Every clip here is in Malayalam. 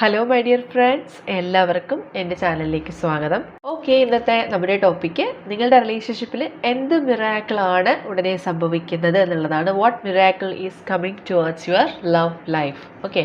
ഹലോ മൈ ഡിയർ ഫ്രണ്ട്സ് എല്ലാവർക്കും എന്റെ ചാനലിലേക്ക് സ്വാഗതം. ഓക്കെ ഇന്നത്തെ നമ്മുടെ ടോപ്പിക്ക് നിങ്ങളുടെ റിലേഷൻഷിപ്പിൽ എന്ത് മിറാക്കിളാണ് ഉടനെ സംഭവിക്കുന്നത് എന്നുള്ളതാണ്. What miracle is coming towards your love life okay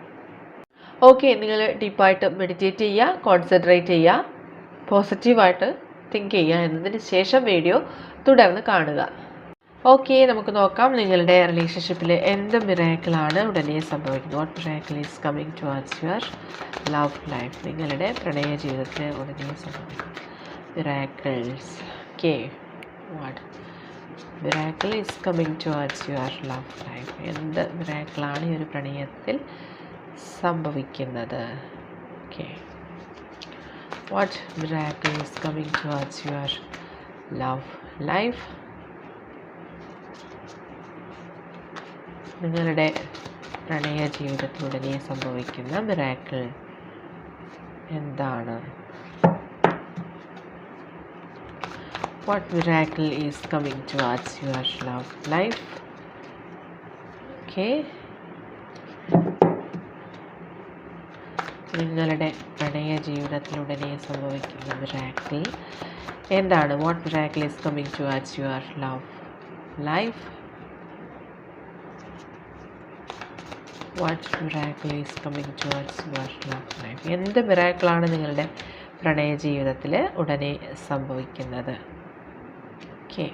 okay നിങ്ങൾ ഡീപ്പായിട്ട് മെഡിറ്റേറ്റ് ചെയ്യുക കോൺസെൻട്രേറ്റ് ചെയ്യുക പോസിറ്റീവായിട്ട് തിങ്ക് ചെയ്യുക എന്നതിന് ശേഷം വീഡിയോ തുടർന്ന് കാണുക. ഓക്കെ നമുക്ക് നോക്കാം നിങ്ങളുടെ റിലേഷൻഷിപ്പിൽ എന്ത് മിറാക്കിളാണ് ഉടനെ സംഭവിക്കുന്നത്. What miracle is coming towards your love life നിങ്ങളുടെ പ്രണയ ജീവിതത്തിൽ ഉടനെ സംഭവിക്കും miracles okay what miracle is coming towards your love life എന്ത് മിറാക്കിളാണ് ഈ ഒരു പ്രണയത്തിൽ സംഭവിക്കുന്നത്. Okay what miracle is coming towards your love life നിങ്ങളുടെ പ്രണയ ജീവിതത്തിലുടനെ സംഭവിക്കുന്ന മിറാക്കിൾ എന്താണ്? What miracle is coming towards your love life okay നിങ്ങളുടെ പ്രണയ ജീവിതത്തിലുടനെ സംഭവിക്കുന്ന മിറാക്കിൾ എന്താണ്? What miracle is coming to watch your love life what miracle is coming to watch your love life എന്ത് മിറാക്കിളാണ് നിങ്ങളുടെ പ്രണയ ജീവിതത്തിൽ ഉടനെ സംഭവിക്കുന്നത്? ഓക്കെ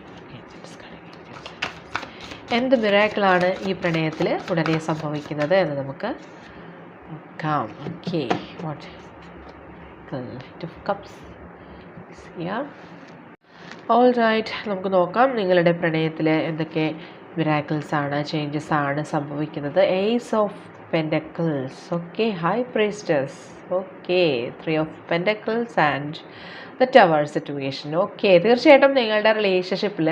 എന്ത് മിറാക്കിളാണ് ഈ പ്രണയത്തിൽ ഉടനെ സംഭവിക്കുന്നത് എന്ന് നമുക്ക് നോക്കാം of cups is here. All right നമുക്ക് നോക്കാം. നിങ്ങളുടെ പ്രണയത്തിൽ എന്തൊക്കെ മിറാക്കിൾസ് ആണ് ചേഞ്ചസ് ആണ് സംഭവിക്കുന്നത്. Ace of pentacles okay high priestess okay three of pentacles and the tower situation okay തീർച്ചയായിട്ടും നിങ്ങളുടെ റിലേഷൻഷിപ്പിൽ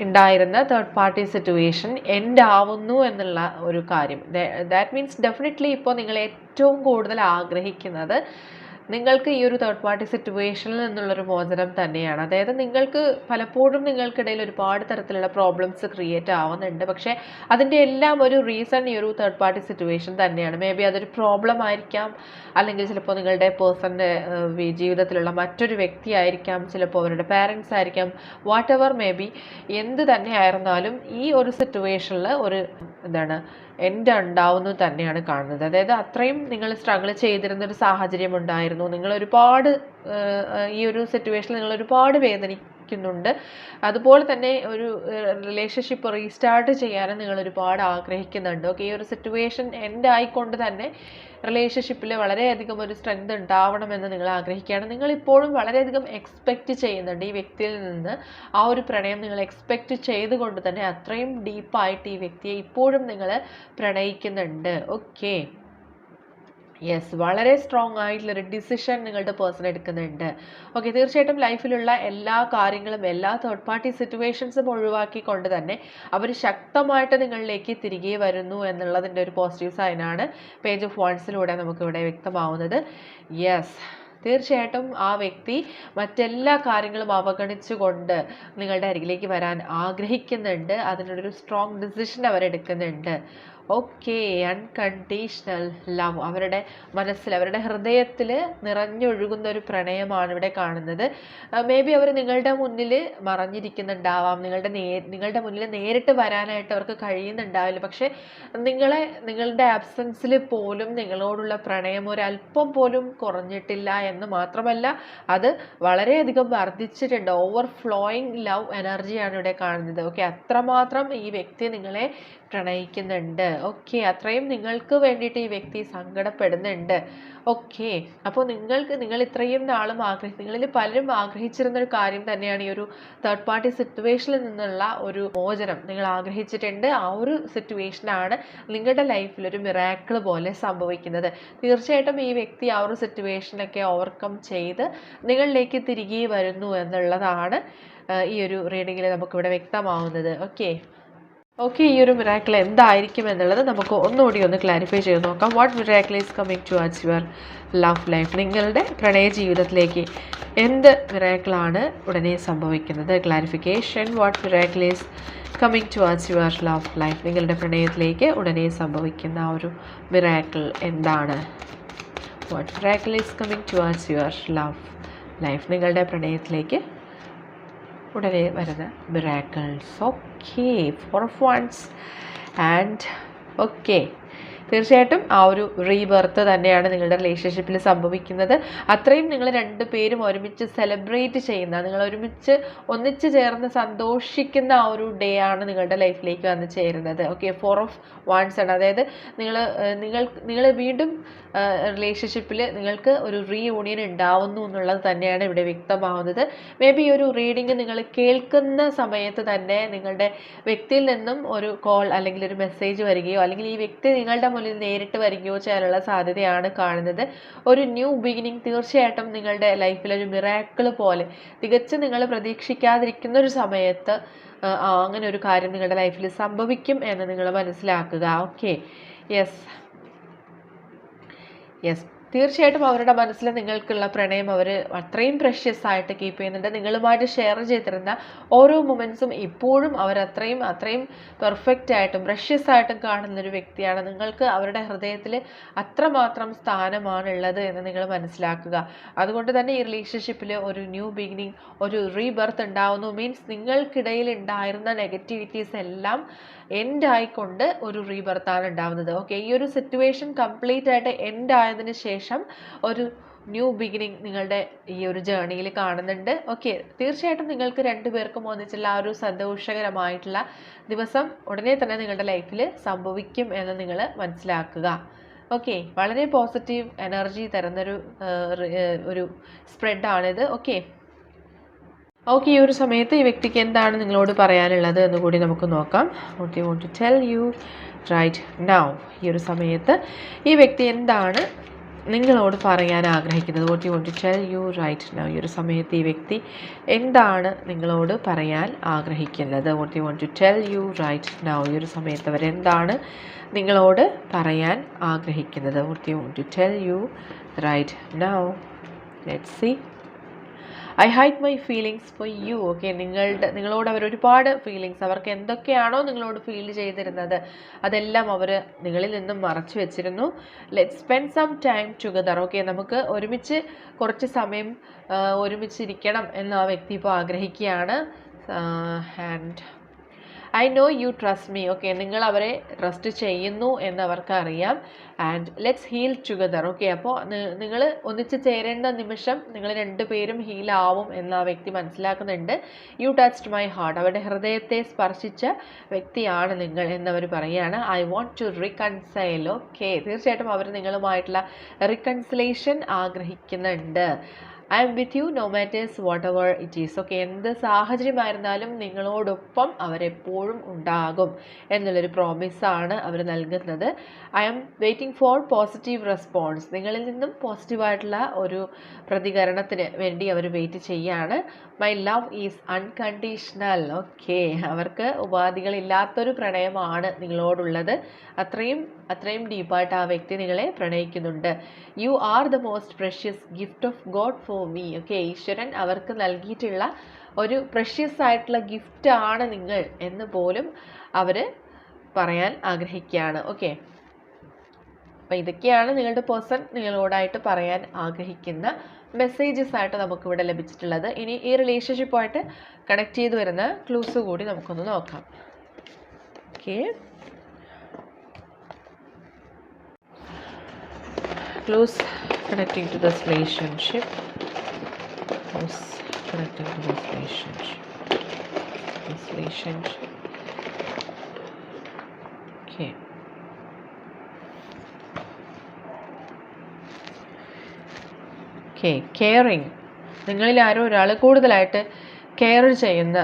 ഉണ്ടായിരുന്ന തേർഡ് പാർട്ടി സിറ്റുവേഷൻ എൻഡ് ആവുന്നു എന്നുള്ള ഒരു കാര്യം. ദാറ്റ് മീൻസ് ഡെഫിനറ്റ്ലി ഇപ്പോൾ നിങ്ങൾ ഏറ്റവും കൂടുതൽ ആഗ്രഹിക്കുന്നത് നിങ്ങൾക്ക് ഈ ഒരു തേർഡ് പാർട്ടി സിറ്റുവേഷനിൽ നിന്നുള്ളൊരു മോചനം തന്നെയാണ്. അതായത് നിങ്ങൾക്ക് പലപ്പോഴും നിങ്ങൾക്കിടയിൽ ഒരുപാട് തരത്തിലുള്ള പ്രോബ്ലംസ് ക്രിയേറ്റ് ആവുന്നുണ്ട്. പക്ഷേ അതിന്റെ എല്ലാം ഒരു റീസൺ ഈ ഒരു തേർഡ് പാർട്ടി സിറ്റുവേഷൻ തന്നെയാണ്. മേ ബി അതൊരു പ്രോബ്ലം ആയിരിക്കാം. അല്ലെങ്കിൽ ചിലപ്പോൾ നിങ്ങളുടെ പേഴ്സന്റെ ജീവിതത്തിലുള്ള മറ്റൊരു വ്യക്തി ആയിരിക്കാം. ചിലപ്പോൾ അവരുടെ പാരൻസ് ആയിരിക്കാം. വാട്ട് എവർ മേ ബി എന്ത് തന്നെ ആയിരുന്നാലും ഈ ഒരു സിറ്റുവേഷനിൽ ഒരു എന്താണ് എൻഡ് ഉണ്ടാവുന്നു തന്നെയാണ് കാണുന്നത്. അതായത് അത്രയും നിങ്ങൾ സ്ട്രഗിൾ ചെയ്തിരുന്ന ഒരു സാഹചര്യം ഉണ്ടായിരുന്നു. നിങ്ങൾ ഒരുപാട് ഈ ഒരു സിറ്റുവേഷനിൽ നിങ്ങൾ ഒരുപാട് വേദനിക്കുന്നുണ്ട് അതുപോലെ തന്നെ ഒരു റിലേഷൻഷിപ്പ് റീസ്റ്റാർട്ട് ചെയ്യാനും നിങ്ങൾ ഒരുപാട് ആഗ്രഹിക്കുന്നുണ്ട്. ഓക്കെ ഈ ഒരു സിറ്റുവേഷൻ എൻഡ് ആയിക്കൊണ്ട് തന്നെ റിലേഷൻഷിപ്പിൽ വളരെയധികം ഒരു സ്ട്രെങ്ത് ഉണ്ടാവണമെന്ന് നിങ്ങൾ ആഗ്രഹിക്കുകയാണ്. നിങ്ങൾ ഇപ്പോഴും വളരെയധികം എക്സ്പെക്റ്റ് ചെയ്യുന്നുണ്ട് ഈ വ്യക്തിയിൽ നിന്ന്. ആ ഒരു പ്രണയം നിങ്ങൾ എക്സ്പെക്റ്റ് ചെയ്തുകൊണ്ട് തന്നെ അത്രയും ഡീപ്പായിട്ട് ഈ വ്യക്തിയെ ഇപ്പോഴും നിങ്ങൾ പ്രണയിക്കുന്നുണ്ട്. ഓക്കെ യെസ് വളരെ സ്ട്രോങ് ആയിട്ടുള്ളൊരു ഡിസിഷൻ നിങ്ങളുടെ പേഴ്സൺ എടുക്കുന്നുണ്ട്. ഓക്കെ തീർച്ചയായിട്ടും ലൈഫിലുള്ള എല്ലാ കാര്യങ്ങളും എല്ലാ തേർഡ് പാർട്ടി സിറ്റുവേഷൻസും ഒഴിവാക്കിക്കൊണ്ട് തന്നെ അവർ ശക്തമായിട്ട് നിങ്ങളിലേക്ക് തിരികെ വരുന്നു എന്നുള്ളതിന്റെ ഒരു പോസിറ്റീവ് സൈനാണ് പേജ് ഓഫ് വൺസിലൂടെ നമുക്കിവിടെ വ്യക്തമാവുന്നത്. യെസ് തീർച്ചയായിട്ടും ആ വ്യക്തി മറ്റെല്ലാ കാര്യങ്ങളും അവഗണിച്ചുകൊണ്ട് നിങ്ങളുടെ അരികിലേക്ക് വരാൻ ആഗ്രഹിക്കുന്നുണ്ട്. അതിനൊരു സ്ട്രോങ് ഡിസിഷൻ അവരെടുക്കുന്നുണ്ട്. ഓക്കെ അൺകണ്ടീഷണൽ ലവ് അവരുടെ മനസ്സിൽ അവരുടെ ഹൃദയത്തിൽ നിറഞ്ഞൊഴുകുന്ന ഒരു പ്രണയമാണ് ഇവിടെ കാണുന്നത്. മേ ബി അവർ നിങ്ങളുടെ മുന്നിൽ മറഞ്ഞിരിക്കുന്നുണ്ടാവാം. നിങ്ങളുടെ നേ നിങ്ങളുടെ മുന്നിൽ നേരിട്ട് വരാനായിട്ട് അവർക്ക് കഴിയുന്നുണ്ടാവില്ല. പക്ഷേ നിങ്ങളെ നിങ്ങളുടെ ആബ്സെൻസിൽ പോലും നിങ്ങളോടുള്ള പ്രണയം ഒരല്പം പോലും കുറഞ്ഞിട്ടില്ല എന്ന് മാത്രമല്ല അത് വളരെയധികം വർദ്ധിച്ചിട്ടുണ്ട്. ഓവർ ഫ്ലോയിങ് ലവ് എനർജിയാണ് ഇവിടെ കാണുന്നത്. ഓക്കെ അത്രമാത്രം ഈ വ്യക്തി നിങ്ങളെ പ്രണയിക്കുന്നുണ്ട്. ഓക്കെ അത്രയും നിങ്ങൾക്ക് വേണ്ടിയിട്ട് ഈ വ്യക്തി സങ്കടപ്പെടുന്നുണ്ട്. ഓക്കെ അപ്പോൾ നിങ്ങൾക്ക് നിങ്ങൾ ഇത്രയും നാളും ആഗ്രഹി നിങ്ങളിൽ പലരും ആഗ്രഹിച്ചിരുന്ന ഒരു കാര്യം തന്നെയാണ് ഈ ഒരു തേർഡ് പാർട്ടി സിറ്റുവേഷനിൽ നിന്നുള്ള ഒരു മോചനം. നിങ്ങൾ ആഗ്രഹിച്ചിട്ടുണ്ട് ആ ഒരു സിറ്റുവേഷനാണ് നിങ്ങളുടെ ലൈഫിൽ ഒരു മിറാക്കിൾ പോലെ സംഭവിക്കുന്നത്. തീർച്ചയായിട്ടും ഈ വ്യക്തി ആ ഒരു സിറ്റുവേഷനൊക്കെ ഓവർകം ചെയ്ത് നിങ്ങളിലേക്ക് തിരികെ വരുന്നു എന്നുള്ളതാണ് ഈ ഒരു റീഡിങ്ങിൽ നമുക്കിവിടെ വ്യക്തമാവുന്നത്. ഓക്കെ ഓക്കെ ഈ ഒരു മിറാക്കിൾ എന്തായിരിക്കും എന്നുള്ളത് നമുക്ക് ഒന്നുകൂടി ഒന്ന് ക്ലാരിഫൈ ചെയ്ത് നോക്കാം. What miracle is coming towards your love life നിങ്ങളുടെ പ്രണയ ജീവിതത്തിലേക്ക് എന്ത് മിറാക്കിളാണ് ഉടനെ സംഭവിക്കുന്നത്? Clarification what miracle is coming towards your love life നിങ്ങളുടെ പ്രണയത്തിലേക്ക് ഉടനെ സംഭവിക്കുന്ന ആ ഒരു മിറാക്കിൾ എന്താണ്? What miracle is coming towards your love life നിങ്ങളുടെ പ്രണയത്തിലേക്ക് ഉടനെ വരുന്ന miracles okay four of wands and okay തീർച്ചയായിട്ടും ആ ഒരു റീബർത്ത് തന്നെയാണ് നിങ്ങളുടെ റിലേഷൻഷിപ്പിൽ സംഭവിക്കുന്നത്. അത്രയും നിങ്ങൾ രണ്ട് പേരും ഒരുമിച്ച് സെലിബ്രേറ്റ് ചെയ്യുന്ന നിങ്ങൾ ഒരുമിച്ച് ഒന്നിച്ച് ചേർന്ന് സന്തോഷിക്കുന്ന ആ ഒരു ഡേ ആണ് നിങ്ങളുടെ ലൈഫിലേക്ക് വന്ന് ചേരുന്നത്. ഓക്കെ ഫോർ ഓഫ് വൺസ് ആണ്. അതായത് നിങ്ങൾ നിങ്ങൾ നിങ്ങൾ വീണ്ടും റിലേഷൻഷിപ്പിൽ നിങ്ങൾക്ക് ഒരു റീയൂണിയൻ ഉണ്ടാവുന്നു എന്നുള്ളത് തന്നെയാണ് ഇവിടെ വ്യക്തമാവുന്നത്. മേ ബി ഒരു റീഡിങ് നിങ്ങൾ കേൾക്കുന്ന സമയത്ത് തന്നെ നിങ്ങളുടെ വ്യക്തിയിൽ നിന്നും ഒരു കോൾ അല്ലെങ്കിൽ ഒരു മെസ്സേജ് വരികയോ അല്ലെങ്കിൽ ഈ വ്യക്തി നിങ്ങളുടെ മുന്നിൽ നേരിട്ട് വരികയോ ചെയ്യാനുള്ള സാധ്യതയാണ് കാണുന്നത്. ഒരു ന്യൂ ബിഗിനിങ് തീർച്ചയായിട്ടും നിങ്ങളുടെ ലൈഫിൽ ഒരു മിറാക്കിൾ പോലെ തികച്ച് നിങ്ങൾ പ്രതീക്ഷിക്കാതിരിക്കുന്ന ഒരു സമയത്ത് അങ്ങനെ ഒരു കാര്യം നിങ്ങളുടെ ലൈഫിൽ സംഭവിക്കും എന്ന് നിങ്ങൾ മനസ്സിലാക്കുക. ഓക്കെ യെസ് യെസ് തീർച്ചയായിട്ടും അവരുടെ മനസ്സിൽ നിങ്ങൾക്കുള്ള പ്രണയം അവർ അത്രയും പ്രഷ്യസ് ആയിട്ട് കീപ്പ് ചെയ്യുന്നുണ്ട്. നിങ്ങളുമായിട്ട് ഷെയർ ചെയ്തിരുന്ന ഓരോ മൊമെൻസും ഇപ്പോഴും അവർ അത്രയും അത്രയും പെർഫെക്റ്റ് ആയിട്ടും പ്രഷ്യസ് ആയിട്ടും കാണുന്ന ഒരു വ്യക്തിയാണ്. നിങ്ങൾക്ക് അവരുടെ ഹൃദയത്തിൽ അത്രമാത്രം സ്ഥാനമാണുള്ളത് എന്ന് നിങ്ങൾ മനസ്സിലാക്കുക. അതുകൊണ്ട് തന്നെ ഈ റിലേഷൻഷിപ്പിൽ ഒരു ന്യൂ ബിഗിനിങ് ഒരു റീബർത്ത് ഉണ്ടാവുന്നു. മീൻസ് നിങ്ങൾക്കിടയിൽ ഉണ്ടായിരുന്ന നെഗറ്റിവിറ്റീസ് എല്ലാം എൻഡ് ആയിക്കൊണ്ട് ഒരു റീബർത്താണ് ഉണ്ടാവുന്നത്. ഓക്കെ ഈ ഒരു സിറ്റുവേഷൻ കംപ്ലീറ്റ് ആയിട്ട് എൻഡ് ആയതിനു ശേഷം ഒരു ന്യൂ ബിഗിനിങ് നിങ്ങളുടെ ഈ ഒരു ജേണിയിൽ കാണുന്നുണ്ട്. ഓക്കെ തീർച്ചയായിട്ടും നിങ്ങൾക്ക് രണ്ടുപേർക്കും ഒന്നിച്ചുള്ള ആ ഒരു സന്തോഷകരമായിട്ടുള്ള ദിവസം ഉടനെ തന്നെ നിങ്ങളുടെ ലൈഫിൽ സംഭവിക്കും എന്ന് നിങ്ങൾ മനസ്സിലാക്കുക. ഓക്കെ വളരെ പോസിറ്റീവ് എനർജി തരുന്നൊരു ഒരു സ്പ്രെഡാണിത് ഓക്കെ ഓക്കെ ഈ ഒരു സമയത്ത് ഈ വ്യക്തിക്ക് എന്താണ് നിങ്ങളോട് പറയാനുള്ളത് എന്ന് കൂടി നമുക്ക് നോക്കാം. You want to tell you right now ഈ ഒരു സമയത്ത് ഈ വ്യക്തി എന്താണ് നിങ്ങളോട് പറയാൻ ആഗ്രഹിക്കുന്നത് what you want to tell you right now ഈ ഒരു സമയത്ത് ഈ വ്യക്തി എന്താണ് നിങ്ങളോട് പറയാൻ ആഗ്രഹിക്കുന്നത്? What you want to tell you right now ഈ ഒരു സമയത്ത് അവരെന്താണ് നിങ്ങളോട് പറയാൻ ആഗ്രഹിക്കുന്നത്? What you want to tell you right now let see I hide my feelings for you okay നിങ്ങളുടെ നിങ്ങളോട് അവർ ഒരുപാട് ഫീലിങ്സ് അവർക്ക് എന്തൊക്കെയാണോ നിങ്ങളോട് ഫീൽ ചെയ്തിരുന്നത് അതെല്ലാം അവർ നിങ്ങളിൽ നിന്നും മറച്ചു വെച്ചിരുന്നു. Let spend some time together okay നമുക്ക് ഒരുമിച്ച് കുറച്ച് സമയം ഒരുമിച്ചിരിക്കണം എന്ന് ആ വ്യക്തി ഇപ്പോൾ ആഗ്രഹിക്കുകയാണ്. And I know you trust me okay നിങ്ങൾ അവരെ ട്രസ്റ്റ് ചെയ്യുന്നു എന്ന് അവർക്ക് അറിയാം and let's heal together okay അപ്പോൾ നിങ്ങൾ ഒന്നിച്ച് ചേരേണ്ട നിമിഷം നിങ്ങൾ രണ്ടുപേരും ഹീലാവും എന്ന് ആ വ്യക്തി മനസ്സിലാക്കുന്നുണ്ട്. യു ടച്ച്ഡ് മൈ ഹാർട്ട് അവരുടെ ഹൃദയത്തെ സ്പർശിച്ച വ്യക്തിയാണ് നിങ്ങൾ എന്നവർ പറയുകയാണ്. I want to reconcile okay തീർച്ചയായിട്ടും അവർ നിങ്ങളുമായിട്ടുള്ള റീകൺസിലേഷൻ ആഗ്രഹിക്കുന്നുണ്ട്. I'm with you no matters whatever it is okay എന്ത് സാഹചര്യമായിരുന്നാലും നിങ്ങളോടൊപ്പം അവരെപ്പോഴും ഉണ്ടാകും എന്നുള്ളൊരു പ്രോമിസാണ് അവർ നൽകുന്നത്. I'm waiting for positive response നിങ്ങളിൽ നിന്നും പോസിറ്റീവായിട്ടുള്ള ഒരു പ്രതികരണത്തിന് വേണ്ടി അവർ വെയിറ്റ് ചെയ്യാണ്. My love is unconditional okay അവർക്ക് ഉപാധികളില്ലാത്തൊരു പ്രണയമാണ് നിങ്ങളോടുള്ളത്. അത്രയും അത്രയും ഡീപ്പായിട്ട് ആ വ്യക്തി നിങ്ങളെ പ്രണയിക്കുന്നുണ്ട്. You are the most precious gift of God for me okay ഈശ്വരൻ അവർക്ക് നൽകിയിട്ടുള്ള ഒരു പ്രഷ്യസ് ആയിട്ടുള്ള ഗിഫ്റ്റ് ആണ് നിങ്ങൾ എന്ന് പോലും അവർ പറയാൻ ആഗ്രഹിക്കുകയാണ് ഓക്കെ അപ്പോൾ ഇതൊക്കെയാണ് നിങ്ങളുടെ പേഴ്സൺ നിങ്ങളോടായിട്ട് പറയാൻ ആഗ്രഹിക്കുന്ന മെസ്സേജസ് ആയിട്ട് നമുക്കിവിടെ ലഭിച്ചിട്ടുള്ളത്. ഇനി ഈ റിലേഷൻഷിപ്പായിട്ട് കണക്ട് ചെയ്ത് വരുന്ന ക്ലൂസ് കൂടി നമുക്കൊന്ന് നോക്കാം. Okay clues connecting to this relationship. course connecting to this relationship. Okay. caring. Caring നിങ്ങളിൽ ആരോ ഒരാൾ കൂടുതലായിട്ട് കെയർ ചെയ്യുന്ന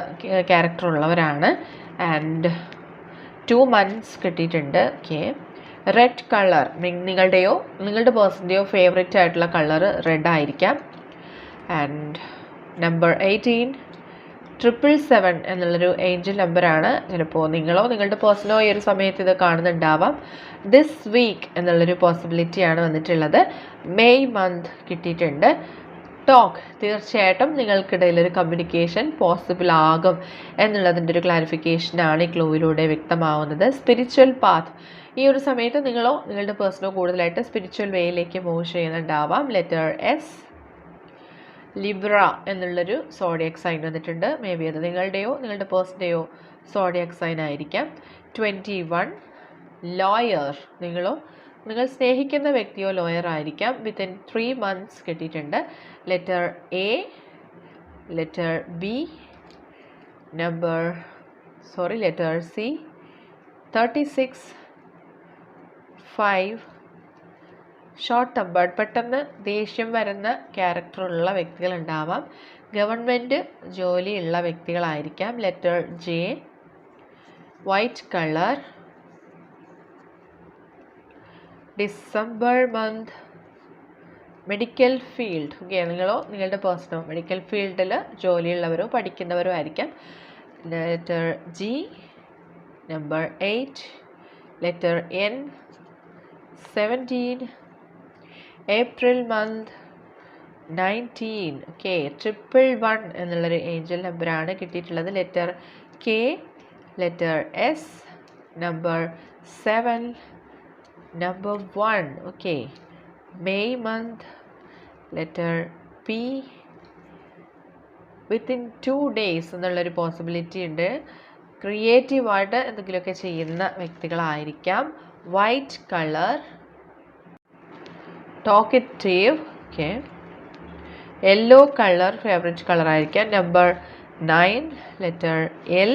ക്യാരക്ടർ ഉള്ളവരാണ്. ആൻഡ് ടു മന്ത്സ് കിട്ടിയിട്ടുണ്ട്. ഓക്കെ റെഡ് കളർ നിങ്ങളുടെയോ നിങ്ങളുടെ പേഴ്സന്റെയോ ഫേവറേറ്റ് ആയിട്ടുള്ള കളർ റെഡ് ആയിരിക്കാം. And number eighteen triple seven എന്നുള്ളൊരു ഏഞ്ചൽ നമ്പറാണ് ചിലപ്പോൾ നിങ്ങളോ നിങ്ങളുടെ പേഴ്സണോ ഈ ഒരു സമയത്ത് ഇത് കാണുന്നുണ്ടാവാം. ദിസ് വീക്ക് എന്നുള്ളൊരു പോസിബിലിറ്റിയാണ് വന്നിട്ടുള്ളത്. മെയ് മന്ത് കിട്ടിയിട്ടുണ്ട്. ടോക്ക് തീർച്ചയായിട്ടും നിങ്ങൾക്കിടയിൽ ഒരു കമ്മ്യൂണിക്കേഷൻ പോസിബിൾ ആകും എന്നുള്ളതിന്റെ ഒരു ക്ലാരിഫിക്കേഷനാണ് ഈ ക്ലൂവിലൂടെ വ്യക്തമാവുന്നത്. സ്പിരിച്വൽ പാത്ത് ഈ ഒരു സമയത്ത് നിങ്ങളോ നിങ്ങളുടെ പേഴ്സണോ കൂടുതലായിട്ട് സ്പിരിച്വൽ വേയിലേക്ക് മൂവ് ചെയ്യുന്നുണ്ടാവാം. ലെറ്റർ എസ് ലിബ്ര എന്നുള്ളൊരു സോഡിയക് സൈൻ വന്നിട്ടുണ്ട്. മേ ബി അത് നിങ്ങളുടെയോ നിങ്ങളുടെ പേഴ്സന്റെയോ സോഡിയക് സൈൻ ആയിരിക്കാം. ട്വന്റി വൺ ലോയർ നിങ്ങളോ നിങ്ങൾ സ്നേഹിക്കുന്ന വ്യക്തിയോ ലോയർ ആയിരിക്കാം. വിത്തിൻ ത്രീ മന്ത്സ് കിട്ടിയിട്ടുണ്ട്. Letter A letter B number sorry letter C thirty six five short tempered പെട്ടെന്ന് ദേഷ്യം വരുന്ന ക്യാരക്ടറുള്ള വ്യക്തികളുണ്ടാവാം. ഗവൺമെന്റ് ജോലിയുള്ള വ്യക്തികളായിരിക്കാം. Letter J white colour December month medical field okay നിങ്ങളോ നിങ്ങളുടെ പേഴ്സണോ മെഡിക്കൽ ഫീൽഡിൽ ജോലിയുള്ളവരോ പഠിക്കുന്നവരോ ആയിരിക്കാം. Letter G number eight letter N seventeen April month nineteen K triple one എന്നുള്ളൊരു ഏഞ്ചൽ നമ്പറാണ് കിട്ടിയിട്ടുള്ളത്. Letter K letter S number seven number one okay May month letter P within two days എന്നുള്ളൊരു പോസിബിലിറ്റി ഉണ്ട്. ക്രിയേറ്റീവായിട്ട് എന്തെങ്കിലുമൊക്കെ ചെയ്യുന്ന വ്യക്തികളായിരിക്കാം. White colour talkative okay yellow colour favourite colour ആയിരിക്കാം. Number nine letter L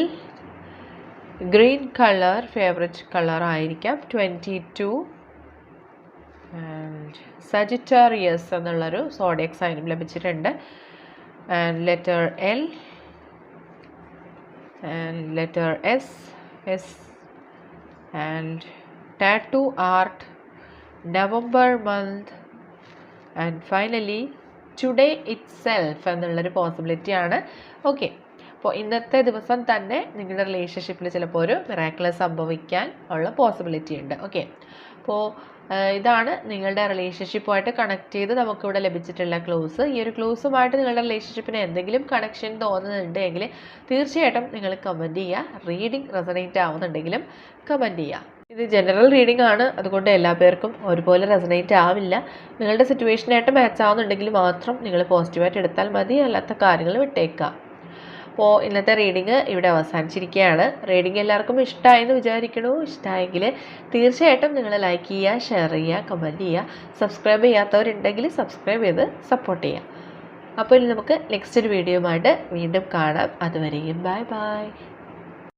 green colour favourite colour ആയിരിക്കാം. ട്വന്റി ടു ആൻഡ് സജിറ്റേറിയസ് എന്നുള്ളൊരു സോഡിയക് സൈനും ലഭിച്ചിട്ടുണ്ട്. And letter L and letter S S and tattoo art November month and finally today itself എന്നുള്ളൊരു പോസിബിലിറ്റിയാണ് ഓക്കെ അപ്പോൾ ഇന്നത്തെ ദിവസം തന്നെ നിങ്ങളുടെ റിലേഷൻഷിപ്പിൽ ചിലപ്പോൾ ഒരു മിറാക്കിൾ സംഭവിക്കാൻ ഉള്ള പോസിബിലിറ്റി ഉണ്ട്. ഓക്കെ അപ്പോൾ ഇതാണ് നിങ്ങളുടെ റിലേഷൻഷിപ്പുമായിട്ട് കണക്ട് ചെയ്ത് നമുക്കിവിടെ ലഭിച്ചിട്ടുള്ള ക്ലോസ് ഈ ഒരു ക്ലോസുമായിട്ട് നിങ്ങളുടെ റിലേഷൻഷിപ്പിന് എന്തെങ്കിലും കണക്ഷൻ തോന്നുന്നുണ്ട് എങ്കിൽ തീർച്ചയായിട്ടും നിങ്ങൾ കമന്റ് ചെയ്യുക. റീഡിംഗ് റെസണേറ്റ് ആവുന്നുണ്ടെങ്കിലും കമന്റ് ചെയ്യുക. ഇത് ജനറൽ റീഡിംഗ് ആണ്. അതുകൊണ്ട് എല്ലാ പേർക്കും ഒരുപോലെ റെസനേറ്റ് ആവില്ല. നിങ്ങളുടെ സിറ്റുവേഷനായിട്ട് മാച്ച് ആവുന്നുണ്ടെങ്കിൽ മാത്രം നിങ്ങൾ പോസിറ്റീവായിട്ട് എടുത്താൽ മതി. അല്ലാത്ത കാര്യങ്ങൾ വിട്ടേക്കുക. അപ്പോൾ ഇന്നത്തെ റീഡിങ് ഇവിടെ അവസാനിച്ചിരിക്കുകയാണ്. റീഡിങ് എല്ലാവർക്കും ഇഷ്ടമായെന്ന് വിചാരിക്കണു. ഇഷ്ടമായെങ്കിൽ തീർച്ചയായിട്ടും നിങ്ങൾ ലൈക്ക് ചെയ്യുക ഷെയർ ചെയ്യുക കമന്റ് ചെയ്യുക. സബ്സ്ക്രൈബ് ചെയ്യാത്തവരുണ്ടെങ്കിൽ സബ്സ്ക്രൈബ് ചെയ്ത് സപ്പോർട്ട് ചെയ്യുക. അപ്പോൾ ഇനി നമുക്ക് നെക്സ്റ്റ് ഒരു വീഡിയോയുമായിട്ട് വീണ്ടും കാണാം. അതുവരെയും ബൈ ബൈ